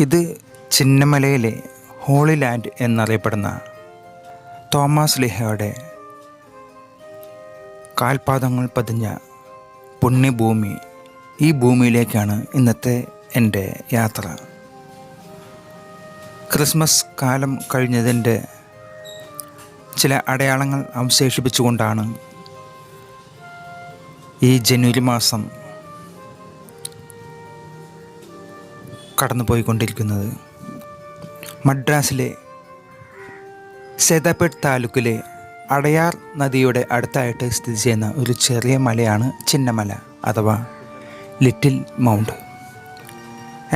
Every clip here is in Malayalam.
ഇത് ചിന്നമലയിലെ ഹോളി ലാൻഡ് എന്നറിയപ്പെടുന്ന തോമസ് ലിഹയുടെ കാൽപാദങ്ങൾ പതിഞ്ഞ പുണ്യഭൂമി ഈ ഭൂമിയിലേക്കാണ് ഇന്നത്തെ എന്റെ യാത്ര. ക്രിസ്മസ് കാലം കഴിഞ്ഞതിന്റെ ചില അടയാളങ്ങൾ അവശേഷിപ്പിച്ചുകൊണ്ടാണ് ഈ ജനുവരി മാസം കടന്നുപോയിക്കൊണ്ടിരിക്കുന്നത്. മദ്രാസിലെ സേതാപേട്ട് താലൂക്കിലെ അടയാർ നദിയുടെ അടുത്തായിട്ട് സ്ഥിതി ചെയ്യുന്ന ഒരു ചെറിയ മലയാണ് ചിന്നമല അഥവാ ലിറ്റിൽ മൗണ്ട്.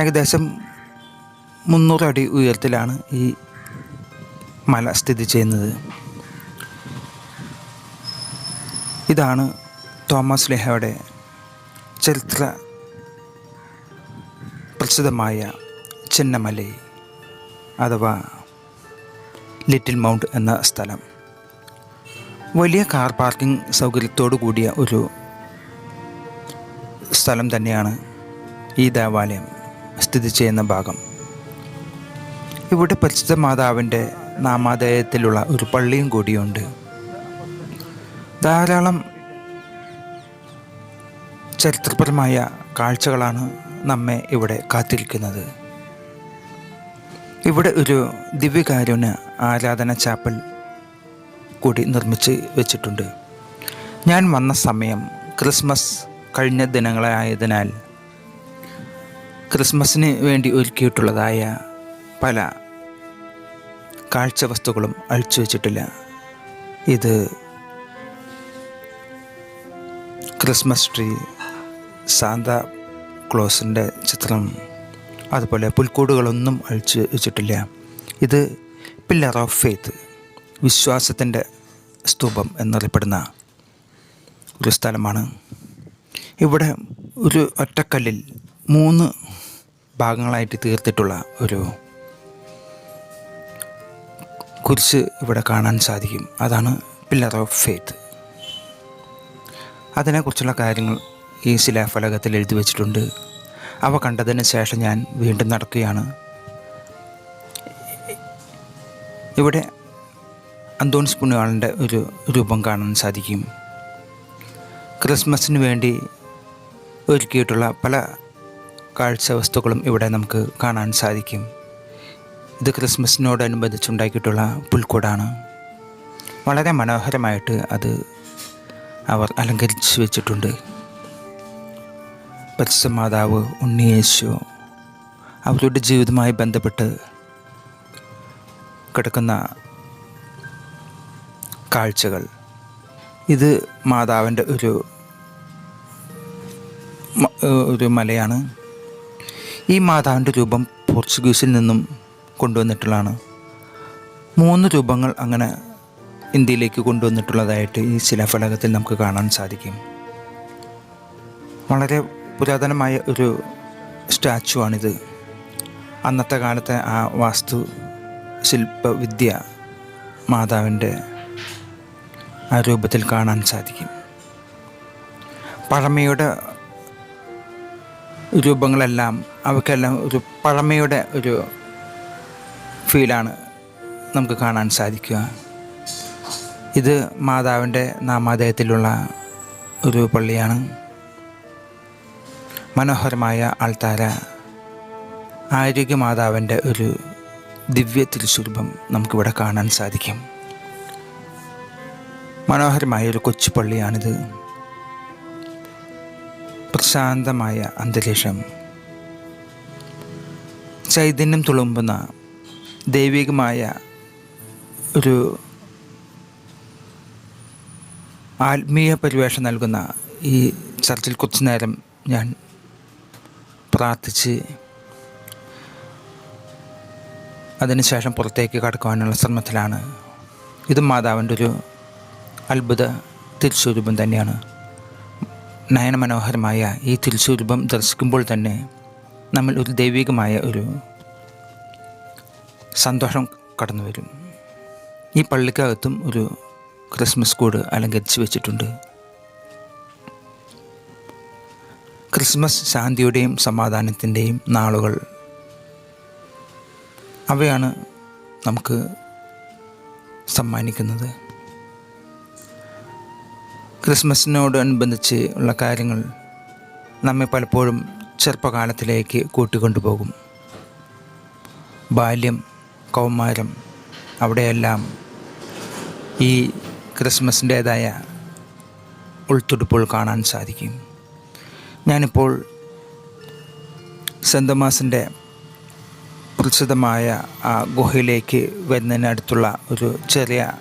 ഏകദേശം മുന്നൂറ് അടി ഉയരത്തിലാണ് ഈ മല സ്ഥിതി ചെയ്യുന്നത്. ഇതാണ് തോമസ് ലെഹയുടെ ചരിത്ര പ്രസിദ്ധമായ ചിന്നമലൈ അഥവാ ലിറ്റിൽ മൗണ്ട് എന്ന സ്ഥലം. വലിയ കാർ പാർക്കിംഗ് സൗകര്യത്തോടു കൂടിയ ഒരു സ്ഥലം തന്നെയാണ് ഈ ദേവാലയം സ്ഥിതി ചെയ്യുന്ന ഭാഗം. ഇവിടെ പരിശുദ്ധ മാതാവിന്റെ നാമാദേയത്തിലുള്ള ഒരു പള്ളിയും കൂടിയുണ്ട്. ധാരാളം ചരിത്രപരമായ കാഴ്ചകളാണ് നമ്മെ ഇവിടെ കാത്തിരിക്കുന്നത്. ഇവിടെ ഒരു ദിവ്യകാരുണ്യ ആരാധന ചാപ്പൽ കൂടി നിർമ്മിച്ച് വെച്ചിട്ടുണ്ട്. ഞാൻ വന്ന സമയം ക്രിസ്മസ് കഴിഞ്ഞ ദിനങ്ങളായതിനാൽ ക്രിസ്മസിന് വേണ്ടി ഒരുക്കിയിട്ടുള്ളതായ പല കാഴ്ച വസ്തുക്കളും അഴിച്ചു വച്ചിട്ടില്ല. ഇത് ക്രിസ്മസ് ട്രീ സാന്ത ക്ലോസിന്റെ ചിത്രം. അതുപോലെ പുൽക്കൂടുകളൊന്നും അഴിച്ചു വെച്ചിട്ടില്ല. ഇത് പില്ലർ ഓഫ് ഫെയ്ത്ത് വിശ്വാസത്തിന്റെ സ്തൂപം എന്നറിയപ്പെടുന്ന ഒരു സ്ഥലമാണ്. ഇവിടെ ഒരു ഒറ്റക്കല്ലിൽ മൂന്ന് ഭാഗങ്ങളായിട്ട് തീർത്തിട്ടുള്ള ഒരു കുരിശ് ഇവിടെ കാണാൻ സാധിക്കും. അതാണ് പില്ലർ ഓഫ് ഫെയ്ത്ത്. അതിനെക്കുറിച്ചുള്ള കാര്യങ്ങൾ ഈ ശിലാഫലകത്തിൽ എഴുതി വച്ചിട്ടുണ്ട്. അവ കണ്ടതിന് ശേഷം ഞാൻ വീണ്ടും നടക്കുകയാണ്. ഇവിടെ അന്തോണിസ് പുണ്യാളന്റെ ഒരു രൂപം കാണാൻ സാധിക്കും. ക്രിസ്മസിന് വേണ്ടി ഒരുക്കിയിട്ടുള്ള പല കാഴ്ച വസ്തുക്കളും ഇവിടെ നമുക്ക് കാണാൻ സാധിക്കും. ഇത് ക്രിസ്മസിനോടനുബന്ധിച്ചുണ്ടാക്കിയിട്ടുള്ള പുൽക്കൂടാണ്. വളരെ മനോഹരമായിട്ട് അത് അവർ അലങ്കരിച്ച് വെച്ചിട്ടുണ്ട്. പരിശുദ്ധ മാതാവ് ഉണ്ണിയേശു അവരുടെ ജീവിതവുമായി ബന്ധപ്പെട്ട് കിടക്കുന്ന കാഴ്ചകൾ. ഇത് മാതാവിന്റെ ഒരു ഒരു മലയാണ്. ഈ മാതാവിന്റെ രൂപം പോർച്ചുഗീസിൽ നിന്നും കൊണ്ടുവന്നിട്ടുള്ളതാണ്. മൂന്ന് രൂപങ്ങൾ അങ്ങനെ ഇന്ത്യയിലേക്ക് കൊണ്ടുവന്നിട്ടുള്ളതായിട്ട് ഈ ശിലാഫലകത്തിൽ നമുക്ക് കാണാൻ സാധിക്കും. വളരെ പുരാതനമായ ഒരു സ്റ്റാച്ചു ആണിത് അന്നത്തെ കാലത്തെ ആ വാസ്തു ശില്പവിദ്യ മാതാവിന്റെ ആ രൂപത്തിൽ കാണാൻ സാധിക്കും. പഴമയുടെ രൂപങ്ങളെല്ലാം അവയ്ക്കെല്ലാം ഒരു പഴമയുടെ ഒരു ഫീലാണ് നമുക്ക് കാണാൻ സാധിക്കുക. ഇത് മാതാവിന്റെ നാമാദേയത്തിലുള്ള ഒരു പള്ളിയാണ്. മനോഹരമായ ആൾത്താര. ആരോഗ്യമാതാവിന്റെ ഒരു ദിവ്യ തിരുസ്വരൂപം നമുക്കിവിടെ കാണാൻ സാധിക്കും. മനോഹരമായ ഒരു കൊച്ചു പള്ളിയാണിത്. പ്രശാന്തമായ അന്തരീക്ഷം. ചൈതന്യം തുളുമ്പുന്ന ദൈവികമായ ഒരു ആത്മീയ പരിവേഷം നൽകുന്ന ഈ ചർച്ചിൽ കുറച്ചു നേരം ഞാൻ പ്രാർത്ഥിച്ച് അതിനുശേഷം പുറത്തേക്ക് കടക്കുവാനുള്ള ശ്രമത്തിലാണ്. ഇതും മാതാവിന്റെ ഒരു അത്ഭുത തിരിച്ചുരൂപം തന്നെയാണ്. നയനമനോഹരമായ ഈ തിരിച്ചുരൂപം ദർശിക്കുമ്പോൾ തന്നെ നമ്മൾ ഒരു ദൈവികമായ ഒരു സന്തോഷം കടന്നു വരും ഈ പള്ളിക്കകത്തും ഒരു ക്രിസ്മസ് കൂട് അലങ്കരിച്ച് വെച്ചിട്ടുണ്ട്. ക്രിസ്മസ് ശാന്തിയുടെയും സമാധാനത്തിന്റെയും നാളുകൾ. അവയാണ് നമുക്ക് സമ്മാനിക്കുന്നത്. ക്രിസ്മസിനോടനുബന്ധിച്ച് ഉള്ള കാര്യങ്ങൾ നമ്മെ പലപ്പോഴും ചെറുപ്പകാലത്തിലേക്ക് കൂട്ടിക്കൊണ്ടുപോകും. ബാല്യം കൗമാരം അവിടെയെല്ലാം ഈ ക്രിസ്മസിന്റേതായ ഉൾത്തുടുപ്പുകൾ കാണാൻ സാധിക്കും. ഞാനിപ്പോൾ സെന്റ് തോമാസിന്റെ പ്രസിദ്ധമായ ആ ഗുഹയിലേക്ക് വരുന്നതിനടുത്തുള്ള ഒരു ചെറിയ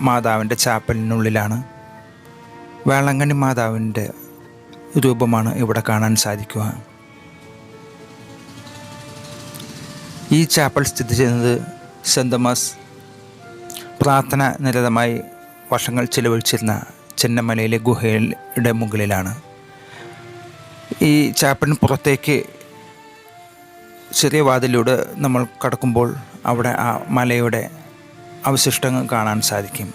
മാതാവിന്റെ ചാപ്പലിനുള്ളിലാണ്. വേളങ്കണ്ണി മാതാവിന്റെ രൂപമാണ് ഇവിടെ കാണാൻ സാധിക്കുക. ഈ ചാപ്പൽ സ്ഥിതി ചെയ്യുന്നത് സെന്റ് തോമസ് പ്രാർത്ഥന നിരതമായി വർഷങ്ങൾ ചിലവഴിച്ചിരുന്ന ചെന്നമലയിലെ ഗുഹയുടെ മുകളിലാണ്. ഈ ചാപ്പലിന് പുറത്തേക്ക് ചെറിയ വാതിലൂടെ നമ്മൾ കടക്കുമ്പോൾ അവിടെ ആ മലയുടെ അവശിഷ്ടങ്ങൾ കാണാൻ സാധിക്കും.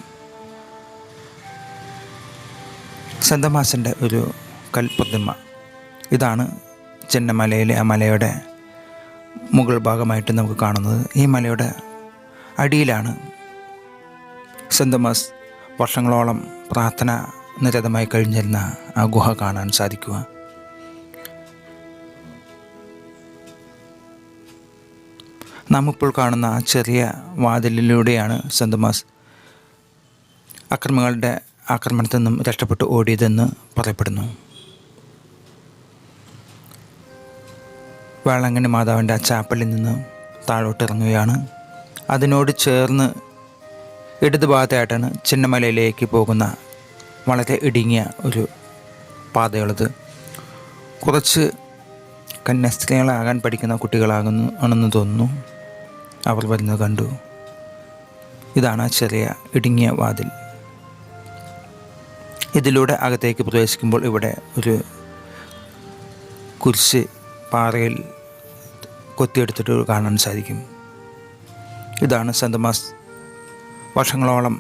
സന്തമാസന്റെ ഒരു കൽപ്രതിമ. ഇതാണ് ചെന്നമലയിലെ ആ മലയുടെ മുകൾ ഭാഗമായിട്ട് നമുക്ക് കാണുന്നത്. ഈ മലയുടെ അടിയിലാണ് സെന്തമാസ് വർഷങ്ങളോളം പ്രാർത്ഥന നിരതമായി കഴിഞ്ഞിരുന്ന ആ ഗുഹ കാണാൻ സാധിക്കുക. നാം ഇപ്പോൾ കാണുന്ന ആ ചെറിയ വാതിലിലൂടെയാണ് സെന്റ് തോമസ് അക്രമികളുടെ ആക്രമണത്തിൽ നിന്നും രക്ഷപ്പെട്ട് ഓടിയതെന്ന് പറയപ്പെടുന്നു. വേളങ്കണ്ണി മാതാവിന്റെ ആ ചാപ്പലിൽ നിന്ന് താഴോട്ട് ഇറങ്ങുകയാണ്. അതിനോട് ചേർന്ന് ഇടതുഭാഗത്തായിട്ടാണ് ചിന്നമലയിലേക്ക് പോകുന്ന വളരെ ഇടുങ്ങിയ ഒരു പാതയുള്ളത്. കുറച്ച് കന്യാസ്ത്രീകളാകാൻ പഠിക്കുന്ന കുട്ടികളാകുന്നു ആണെന്ന് തോന്നുന്നു. അവർ വരുന്നത് കണ്ടു. ഇതാണ് ആ ചെറിയ ഇടുങ്ങിയ വാതിൽ. ഇതിലൂടെ അകത്തേക്ക് പ്രവേശിക്കുമ്പോൾ ഇവിടെ ഒരു കുരിശ് പാറയിൽ കൊത്തിയെടുത്തിട്ട് കാണാൻ സാധിക്കും. ഇതാണ് സന്തമാസ് തോമസ് വർഷങ്ങളോളം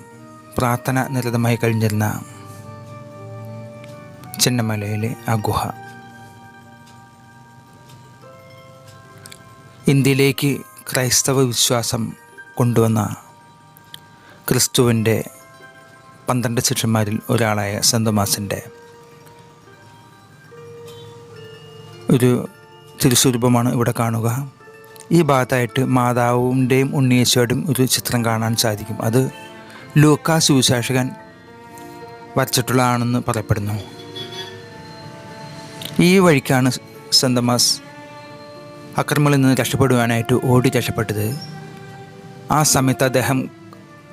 പ്രാർത്ഥന നിരതമായി കഴിഞ്ഞിരുന്ന ചെന്നമലയിലെ ആ ഗുഹ. ഇന്ത്യയിലേക്ക് ക്രൈസ്തവ വിശ്വാസം കൊണ്ടുവന്ന ക്രിസ്തുവിന്റെ പന്ത്രണ്ട് ശിഷ്യന്മാരിൽ ഒരാളായ സെന്തോമാസിന്റെ ഒരു തിരുസ്വരൂപമാണ് ഇവിടെ കാണുക. ഈ ഭാഗത്തായിട്ട് മാതാവിന്റെയും ഉണ്ണിയേശോയുടെയും ഒരു ചിത്രം കാണാൻ സാധിക്കും. അത് ലൂക്കാ സുവിശേഷകൻ വരച്ചിട്ടുള്ളതാണെന്ന് പറയപ്പെടുന്നു. ഈ വഴിക്കാണ് സെന്തമാസ് അക്രമങ്ങളിൽ നിന്ന് രക്ഷപ്പെടുവാനായിട്ട് ഓടി രക്ഷപ്പെട്ടത്. ആ സമയത്ത് അദ്ദേഹം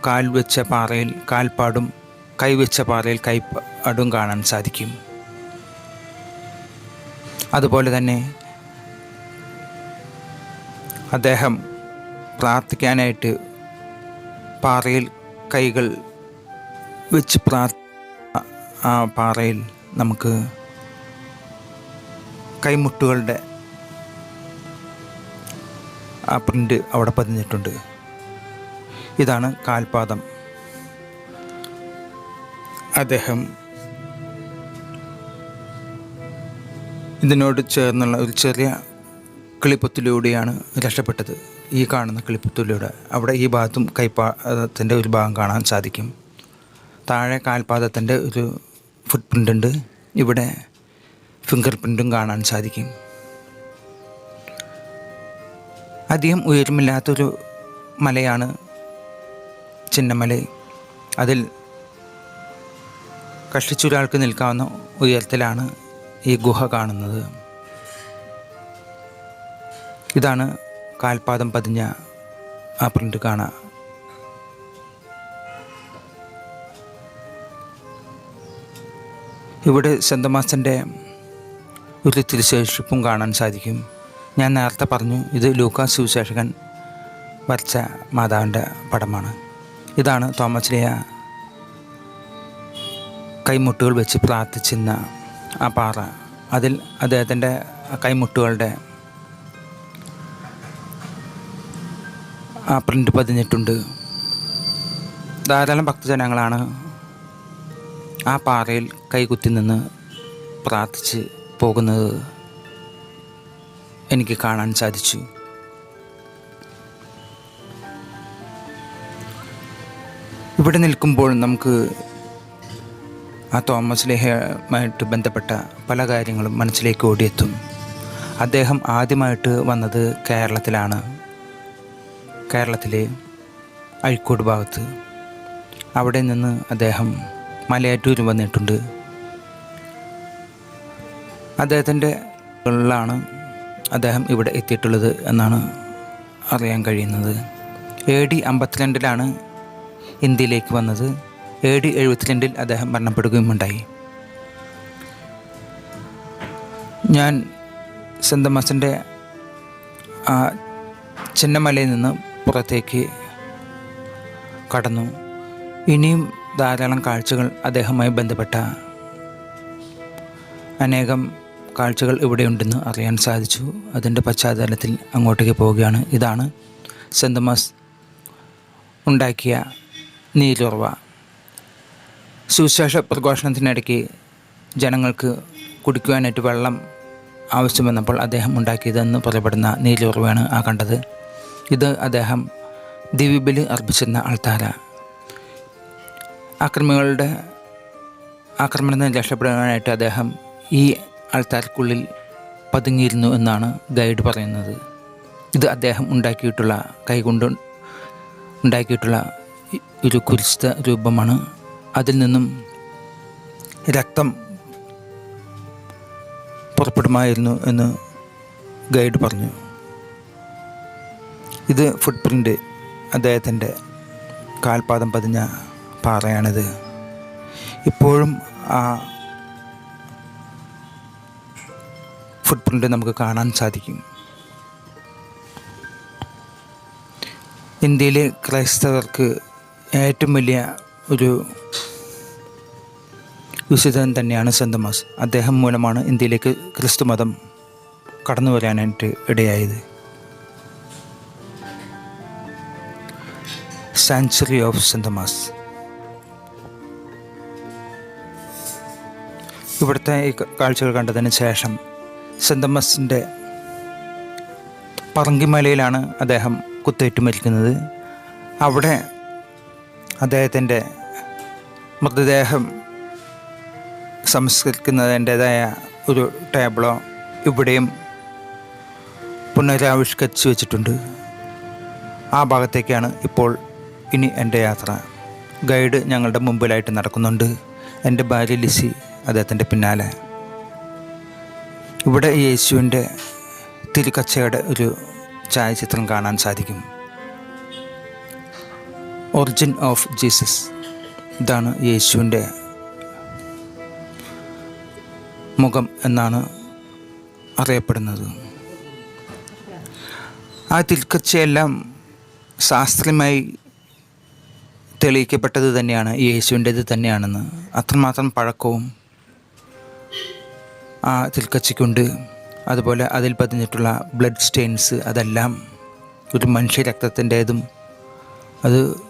കാൽ വെച്ച പാറയിൽ കാൽപ്പാടും കൈവച്ച പാറയിൽ കൈപ്പാടും കാണാൻ സാധിക്കും. അതുപോലെ തന്നെ അദ്ദേഹം പ്രാർത്ഥിക്കാനായിട്ട് പാറയിൽ കൈകൾ വെച്ച് പ്രാർ ആ പാറയിൽ നമുക്ക് കൈമുട്ടുകളുടെ ആ പ്രിന്റ് അവിടെ പതിഞ്ഞിട്ടുണ്ട്. ഇതാണ് കാൽപാദം. അദ്ദേഹം ഇതിനോട് ചേർന്നുള്ള ഒരു ചെറിയ കിളിപ്പത്തിലൂടെയാണ് രക്ഷപ്പെട്ടത്. ഈ കാണുന്ന കിളിപ്പത്തിലൂടെ അവിടെ ഈ ഭാഗത്തും കൈപ്പാദത്തിന്റെ ഒരു ഭാഗം കാണാൻ സാധിക്കും. താഴെ കാൽപാദത്തിന്റെ ഒരു ഫുട് പ്രിന്റ് ഉണ്ട്. ഇവിടെ ഫിംഗർ പ്രിന്റും കാണാൻ സാധിക്കും. അധികം ഉയരമില്ലാത്തൊരു മലയാണ് ചിന്നമല. അതിൽ കഷ്ടിച്ചൊരാൾക്ക് നിൽക്കാവുന്ന ഉയരത്തിലാണ് ഈ ഗുഹ കാണുന്നത്. ഇതാണ് കാൽപാദം പതിഞ്ഞ ആ പ്രിന്റ് കാണാം. ഇവിടെ സെന്തമാസന്റെ ഒരു തിരുശേഷിപ്പും കാണാൻ സാധിക്കും. ഞാൻ നേരത്തെ പറഞ്ഞു ഇത് ലൂക്കാസ് സുവിശേഷകൻ വരച്ച മാതാവിന്റെ പടമാണ്. ഇതാണ് തോമസ് ലിയ കൈമുട്ടുകൾ വെച്ച് പ്രാർത്ഥിച്ചിരുന്ന ആ പാറ. അതിൽ അദ്ദേഹത്തിന്റെ കൈമുട്ടുകളുടെ ആ പ്രിന്റ് പതിഞ്ഞിട്ടുണ്ട്. ധാരാളം ഭക്തജനങ്ങളാണ് ആ പാറയിൽ കൈകുത്തി നിന്ന് പ്രാർത്ഥിച്ച് പോകുന്നത്. എനിക്ക് കാണാൻ സാധിച്ചു. ഇവിടെ നിൽക്കുമ്പോൾ നമുക്ക് ആ തോമസ് ലേഹയുമായിട്ട് ബന്ധപ്പെട്ട പല കാര്യങ്ങളും മനസ്സിലേക്ക് ഓടിയെത്തും. അദ്ദേഹം ആദ്യമായിട്ട് വന്നത് കേരളത്തിലാണ്. കേരളത്തിലെ അഴിക്കോട് ഭാഗത്ത്. അവിടെ നിന്ന് അദ്ദേഹം മലയാറ്റൂർ വന്നിട്ടുണ്ട്. അദ്ദേഹത്തിന്റെ ഉള്ളിലാണ് അദ്ദേഹം ഇവിടെ എത്തിയിട്ടുള്ളത് എന്നാണ് അറിയാൻ കഴിയുന്നത്. എ ഡി അമ്പത്തിരണ്ടിലാണ് ഇന്ത്യയിലേക്ക് വന്നത്. എ ഡി എഴുപത്തിരണ്ടിൽ അദ്ദേഹം മരണപ്പെടുകയും ഉണ്ടായി ഞാൻ സെന്റ് തോമസിന്റെ ആ ചിന്നമലയിൽ നിന്ന് പുറത്തേക്ക് കടന്നു. ഇനിയും ധാരാളം കാഴ്ചകൾ അദ്ദേഹവുമായി ബന്ധപ്പെട്ട അനേകം കാഴ്ചകൾ ഇവിടെയുണ്ടെന്ന് അറിയാൻ സാധിച്ചു. അതിന്റെ പശ്ചാത്തലത്തിൽ അങ്ങോട്ടേക്ക് പോവുകയാണ്. ഇതാണ് സെന്തമാസ് തോമസ് ഉണ്ടാക്കിയ നീലുറവ സുവിശേഷ പ്രഘോഷണത്തിനിടയ്ക്ക് ജനങ്ങൾക്ക് കുടിക്കുവാനായിട്ട് വെള്ളം ആവശ്യം വന്നപ്പോൾ അദ്ദേഹം ഉണ്ടാക്കിയതെന്ന് പറയപ്പെടുന്ന നീലുറവയാണ് ആ കണ്ടത്. ഇത് അദ്ദേഹം ദ്വീപിൽ അർപ്പിച്ചിരുന്ന ആൾത്താര. ആക്രമികളുടെ ആക്രമണത്തിൽ നിന്ന് രക്ഷപ്പെടാനായിട്ട് അദ്ദേഹം ഈ ആൾത്താർക്കുള്ളിൽ പതുങ്ങിയിരുന്നു എന്നാണ് ഗൈഡ് പറയുന്നത്. ഇത് അദ്ദേഹം ഉണ്ടാക്കിയിട്ടുള്ള കൈകൊണ്ട് ഉണ്ടാക്കിയിട്ടുള്ള ഒരു കുരിശിത രൂപമാണ്. അതിൽ നിന്നും രക്തം പുറപ്പെടുമായിരുന്നു എന്ന് ഗൈഡ് പറഞ്ഞു. ഇത് ഫുട് പ്രിന്റ് അദ്ദേഹത്തിന്റെ കാൽപാദം പതിഞ്ഞ പാറയാണിത്. ഇപ്പോഴും ആ ഫുട് പ്രിന്റ് നമുക്ക് കാണാൻ സാധിക്കും. ഇന്ത്യയിലെ ക്രൈസ്തവർക്ക് ഏറ്റവും വലിയ ഒരു വിശുദ്ധൻ തന്നെയാണ് സെന്റ് തോമസ്. അദ്ദേഹം മൂലമാണ് ഇന്ത്യയിലേക്ക് ക്രിസ്തു മതം കടന്നു വരാനായിട്ട് ഇടയായത്. സാങ്ച്വറി ഓഫ് സെന്റ് തോമസ് ഇവിടുത്തെ ഈ കാഴ്ചകൾ കണ്ടതിന് ശേഷം സെന്റ് പറങ്കിമലയിലാണ് അദ്ദേഹം കുത്തേറ്റ് മരിക്കുന്നത് അവിടെ അദ്ദേഹത്തിന്റെ മൃതദേഹം സംസ്കരിക്കുന്നതിന്റെതായ ഒരു ടേബിളോ ഇവിടെയും പുനരാവിഷ്കരിച്ച് വെച്ചിട്ടുണ്ട്. ആ ഭാഗത്തേക്കാണ് ഇപ്പോൾ ഇനി എന്റെ യാത്ര. ഗൈഡ് ഞങ്ങളുടെ മുമ്പിലായിട്ട് നടക്കുന്നുണ്ട്. എന്റെ ഭാര്യ ലിസി അദ്ദേഹത്തിന്റെ പിന്നാലെ. ഇവിടെ യേശുവിന്റെ തിരുക്കച്ചയുടെ ഒരു ഛായാചിത്രം കാണാൻ സാധിക്കും. ഒറിജിൻ ഓഫ് ജീസസ് ഇതാണ് യേശുവിന്റെ മുഖം എന്നാണ് അറിയപ്പെടുന്നത്. ആ തിരുക്കച്ചയെല്ലാം ശാസ്ത്രീയമായി തെളിയിക്കപ്പെട്ടത് തന്നെയാണ് യേശുവിന്റേത് തന്നെയാണെന്ന്. അത്രമാത്രം പഴക്കവും ആ തിൽക്കച്ചിക്കുണ്ട്. അതുപോലെ അതിൽ പതിഞ്ഞിട്ടുള്ള ബ്ലഡ് സ്റ്റെയിൻസ് അതെല്ലാം ഒരു മനുഷ്യ രക്തത്തിന്റേതും അത്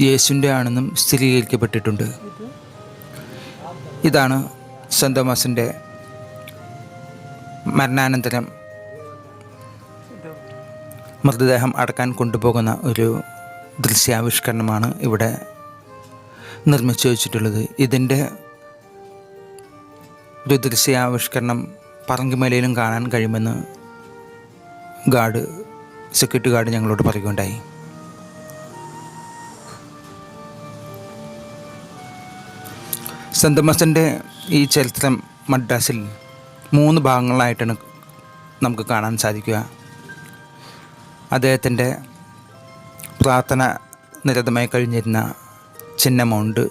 യേശുവിന്റെ ആണെന്നും സ്ഥിരീകരിക്കപ്പെട്ടിട്ടുണ്ട്. ഇതാണ് സെന്റ് തോമസിന്റെ മരണാനന്തരം. മൃതദേഹം അടക്കാൻ കൊണ്ടുപോകുന്ന ഒരു ദൃശ്യാവിഷ്കരണമാണ് ഇവിടെ നിർമ്മിച്ചു വച്ചിട്ടുള്ളത്. ഇതിന്റെ ഒരു ദൃശ്യാവിഷ്കരണം പറങ്കിമലയിലും കാണാൻ കഴിയുമെന്ന് ഗാർഡ് സെക്യൂരിറ്റി ഗാർഡ് ഞങ്ങളോട് പറയുകയുണ്ടായി. സെന്റ് തോമസിന്റെ ഈ ചരിത്രം മദ്രാസിൽ മൂന്ന് ഭാഗങ്ങളായിട്ടാണ് നമുക്ക് കാണാൻ സാധിക്കുക. അദ്ദേഹത്തിന്റെ പ്രാർത്ഥന നിരതമായി കഴിഞ്ഞിരുന്ന ചിന്നമൗണ്ട്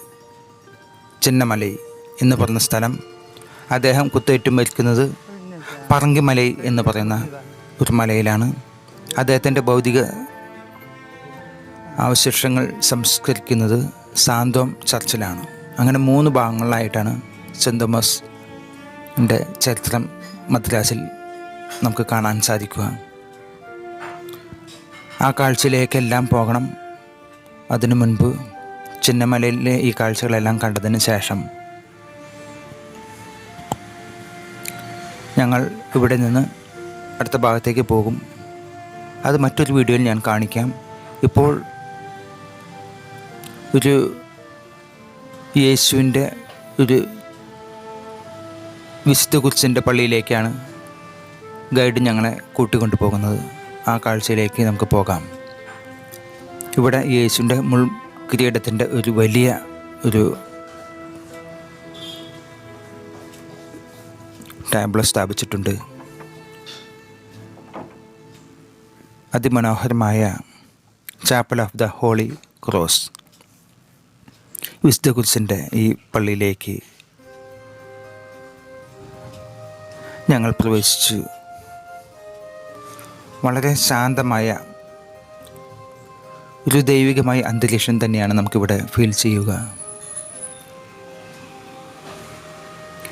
ചിന്നമലൈ എന്ന് പറഞ്ഞ സ്ഥലം അദ്ദേഹം കുത്തേറ്റ് മരിക്കുന്നത് പറങ്കിമലൈ എന്ന് പറയുന്ന ഒരു മലയിലാണ്. അദ്ദേഹത്തിന്റെ ഭൗതിക അവശിഷ്ടങ്ങൾ സംസ്കരിക്കുന്നത് സാന്തോം ചർച്ചിലാണ്. അങ്ങനെ മൂന്ന് ഭാഗങ്ങളിലായിട്ടാണ് സെന്റ് തോമസിന്റെ ചരിത്രം മദ്രാസിൽ നമുക്ക് കാണാൻ സാധിക്കുക. ആ കാഴ്ചയിലേക്കെല്ലാം പോകണം. അതിനു മുൻപ് ചിന്നമലയിലെ ഈ കാഴ്ചകളെല്ലാം കണ്ടതിന് ശേഷം ഞങ്ങൾ ഇവിടെ നിന്ന് അടുത്ത ഭാഗത്തേക്ക് പോകും. അത് മറ്റൊരു വീഡിയോയിൽ ഞാൻ കാണിക്കാം. ഇപ്പോൾ ഒരു യേശുവിന്റെ ഒരു വിശുദ്ധ കുരിശിന്റെ പള്ളിയിലേക്കാണ് ഗൈഡ് ഞങ്ങളെ കൂട്ടിക്കൊണ്ടു പോകുന്നത്. ആ കാഴ്ചയിലേക്ക് നമുക്ക് പോകാം. ഇവിടെ യേശുവിന്റെ മുൾ കിരീടത്തിന്റെ ഒരു വലിയ ഒരു ടാബ്ലോ സ്ഥാപിച്ചിട്ടുണ്ട്. അതിമനോഹരമായ chapel of the holy cross വിശുദ്ധ കുരിശിന്റെ ഈ പള്ളിയിലേക്ക് ഞങ്ങൾ പ്രവേശിച്ചു. വളരെ ശാന്തമായ ഒരു ദൈവികമായ അന്തരീക്ഷം തന്നെയാണ് നമുക്കിവിടെ ഫീൽ ചെയ്യുക.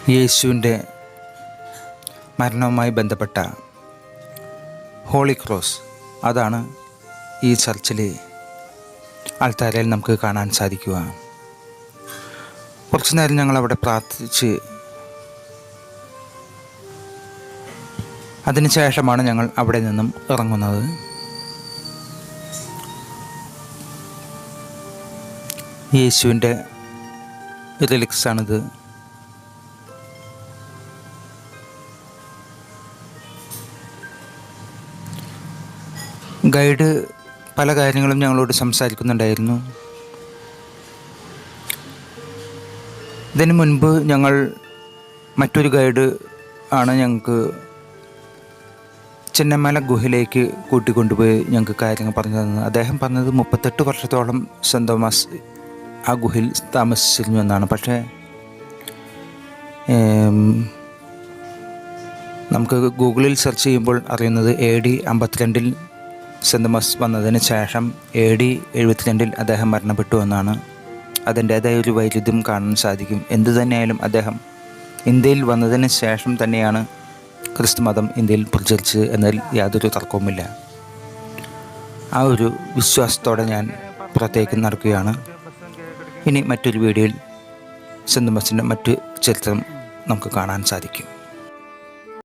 യേശുവിന്റെ മരണവുമായി ബന്ധപ്പെട്ട ഹോളി ക്രോസ് അതാണ് ഈ ചർച്ചിലെ ആൾത്താരയിൽ നമുക്ക് കാണാൻ സാധിക്കുക. കുറച്ചു നേരം ഞങ്ങൾ അവിടെ പ്രാർത്ഥിച്ച് അതിനുശേഷമാണ് ഞങ്ങൾ അവിടെ നിന്നും ഇറങ്ങുന്നത്. യേശുവിന്റെ റിലിക്സാണിത്. ഗൈഡ് പല കാര്യങ്ങളും ഞങ്ങളോട് സംസാരിക്കുന്നുണ്ടായിരുന്നു. ഇതിനു മുൻപ് ഞങ്ങൾ മറ്റൊരു ഗൈഡ് ആണ് ഞങ്ങൾക്ക് ചെന്നമല ഗുഹയിലേക്ക് കൂട്ടിക്കൊണ്ടുപോയി ഞങ്ങൾക്ക് കാര്യങ്ങൾ പറഞ്ഞു തന്നത്. അദ്ദേഹം പറഞ്ഞത് മുപ്പത്തെട്ട് വർഷത്തോളം സെന്റ് തോമസ് ആ ഗുഹയിൽ താമസിച്ചിരുന്നു എന്നാണ്. പക്ഷേ നമുക്ക് ഗൂഗിളിൽ സെർച്ച് ചെയ്യുമ്പോൾ അറിയുന്നത് എ ഡി അമ്പത്തിരണ്ടിൽ സെന്റ് തോമസ് വന്നതിന് ശേഷം എ ഡി എഴുപത്തിരണ്ടിൽ അദ്ദേഹം മരണപ്പെട്ടു എന്നാണ് അതിന്റേതായ ഒരു വൈരുദ്ധ്യം കാണാൻ സാധിക്കും. എന്തു തന്നെയായാലും അദ്ദേഹം ഇന്ത്യയിൽ വന്നതിന് ശേഷം തന്നെയാണ് ക്രിസ്തു മതം ഇന്ത്യയിൽ പ്രചരിച്ചത് എന്നതിൽ യാതൊരു തർക്കവുമില്ല. ആ ഒരു വിശ്വാസത്തോടെ ഞാൻ പുറത്തേക്ക് നടക്കുകയാണ്. ഇനി മറ്റൊരു വീഡിയോയിൽ സെന്റ് തോമസിന്റെ മറ്റു ചരിത്രം നമുക്ക് കാണാൻ സാധിക്കും.